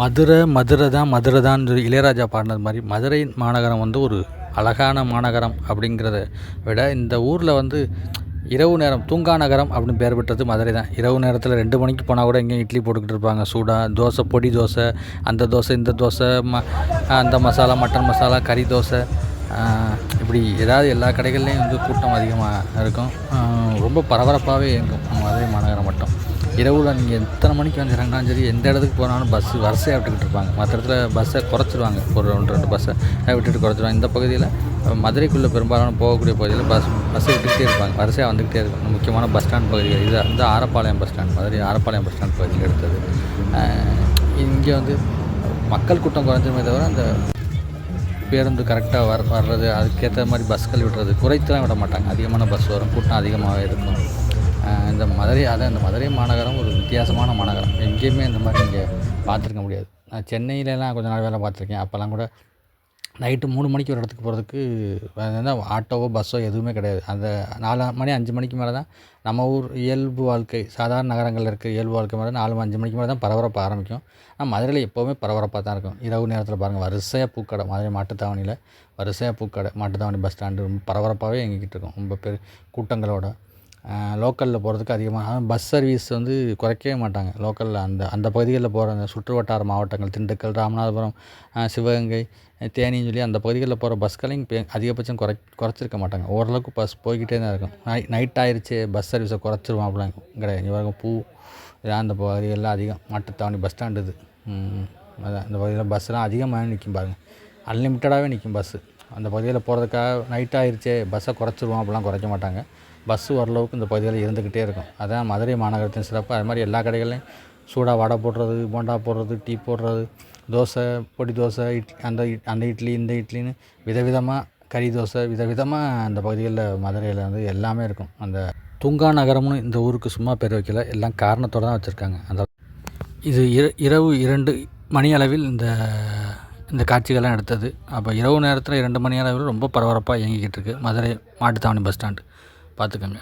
மதுரை மதுரை தான் மதுரை தான் சொல்லி இளையராஜா பாடினது மாதிரி மதுரை மாநகரம் வந்து ஒரு அழகான மாநகரம் அப்படிங்கிறத விட இந்த ஊரில் வந்து இரவு நேரம் தூங்கா நகரம் அப்படின்னு பேர் பெற்றது மதுரை தான் இரவு நேரத்தில் ரெண்டு மணிக்கு போனால் கூட எங்கேயும் இட்லி போட்டுக்கிட்டு இருப்பாங்க. சூடாக தோசை பொடி தோசை அந்த தோசை இந்த தோசை ம அந்த மசாலா மட்டன் மசாலா கறி தோசை இப்படி ஏதாவது எல்லா கடைகள்லேயும் வந்து கூட்டம் அதிகமாக இருக்கும். ரொம்ப பரபரப்பாகவே இயங்கும் மதுரை மாநகரம் மட்டும். இரவில் நீங்கள் எத்தனை மணிக்கு வந்து இறங்கினாலும் சரி எந்த இடத்துக்கு போனாலும் பஸ்ஸு வரிசையாக விட்டுக்கிட்டு இருப்பாங்க. மற்ற இடத்துல பஸ்ஸை குறைச்சிருவாங்க. ஒரு ஒன்று ரெண்டு பஸ்ஸை விட்டுட்டு குறைச்சிருவாங்க. இந்த பகுதியில் மதுரைக்குள்ளே பெரும்பாலான போகக்கூடிய பகுதியில் பஸ் பஸ்ஸை விட்டுக்கிட்டே இருப்பாங்க. வரிசையாக வந்துக்கிட்டே இருக்கும். முக்கியமான பஸ் ஸ்டாண்ட் பகுதிகள் இது வந்து Arappalayam bus stand Madurai Arappalayam bus stand பகுதியில் எடுத்தது இங்கே வந்து மக்கள் கூட்டம் குறைஞ்சுமே தவிர அந்த பேருந்து கரெக்டாக வர வர்றது அதுக்கேற்ற மாதிரி பஸ்கள் விடுறது குறைத்துலாம் விட மாட்டாங்க. அதிகமான பஸ் வரும். கூட்டம் அதிகமாகவே இருக்கும். இந்த மதுரை அதான் இந்த மதுரை மாநகரம் ஒரு வித்தியாசமான மாநகரம். எங்கேயுமே இந்த மாதிரி இங்கே பார்த்துருக்க முடியாது. நான் சென்னையிலலாம் கொஞ்ச நாள் வேலை பார்த்துருக்கேன். அப்போல்லாம் கூட நைட்டு மூணு மணிக்கு ஒரு இடத்துக்கு போகிறதுக்கு வந்து ஆட்டோவோ பஸ்ஸோ எதுவுமே கிடையாது. அந்த நாலு மணி அஞ்சு மணிக்கு மேலே தான் நம்ம ஊர் இயல்பு வாழ்க்கை சாதாரண நகரங்களில் இருக்க இயல்பு வாழ்க்கை மேலே நாலு அஞ்சு மணிக்கு மேலே தான் பரபரப்பாக ஆரம்பிக்கும். ஆனால் மதுரையில் எப்போவுமே பரபரப்பாக தான் இருக்கும். இரவு நேரத்தில் பாருங்கள் வரிசையாக பூக்கடை மதுரை மாட்டுத்தாவணியில் வரிசையாக பூக்கடை மாட்டுத்தாவணி பஸ் ஸ்டாண்டு ரொம்ப பரபரப்பாகவே எங்ககிட்ட இருக்கும். ரொம்ப பெரு கூட்டங்களோட லோக்கலில் போகிறதுக்கு அதிகமாக பஸ் சர்வீஸ் வந்து குறைக்கவே மாட்டாங்க. லோக்கலில் அந்த அந்த பகுதிகளில் போகிற அந்த சுற்று வட்டார மாவட்டங்கள் திண்டுக்கல் ராமநாதபுரம் சிவகங்கை தேனின்னு சொல்லி அந்த பகுதிகளில் போகிற பஸ்களையும் இப்போ அதிகபட்சம் குறை குறைச்சிருக்க மாட்டாங்க. ஓரளவுக்கு பஸ் போய்கிட்டே தான் இருக்கும். நை நைட் ஆயிடுச்சு பஸ் சர்வீஸை குறைச்சிருவோம் அப்படிலாம் கிடையாது. இவங்க பூ அந்த பகுதிகளில் அதிகம். மாட்டுத்தாவணி பஸ் ஸ்டாண்டு இது. அதான். இந்த பகுதியில் பஸ்ஸெலாம் அதிகமாக நிற்கும் பாருங்கள் அன்லிமிட்டடாகவே நிற்கும் பஸ்ஸு அந்த பகுதியில் போகிறதுக்காக நைட் ஆயிடுச்சே பஸ்ஸை குறைச்சிருவோம் அப்படிலாம் குறைக்க மாட்டாங்க. பஸ்ஸு ஓரளவுக்கு இந்த பகுதியில் இருந்துக்கிட்டே இருக்கும். அதான் மதுரை மாநகரத்தின் சிறப்பு. அது மாதிரி எல்லா கடைகள்லையும் சூடாக வடை போடுறது போண்டா போடுறது டீ போடுறது தோசை பொடி தோசை இட் அந்த அந்த இட்லி இந்த இட்லின்னு விதவிதமாக கறி தோசை விதவிதமாக அந்த பகுதிகளில் மதுரையில் வந்து எல்லாமே இருக்கும். அந்த துங்கா நகரம்னு இந்த ஊருக்கு சும்மா பேர் வைக்கல. எல்லாம் காரணத்தோடு தான் வச்சுருக்காங்க. அந்த இது இரவு இரண்டு மணி அளவில் இந்த இந்த காட்சிகள்லாம் எடுத்தது. அப்போ இரவு நேரத்தில் இரண்டு மணி அளவில் ரொம்ப பரபரப்பாக இயங்கிக்கிட்டு இருக்குது மதுரை மாட்டுத்தாவணி பஸ் ஸ்டாண்டு. பார்த்துக்கோங்க.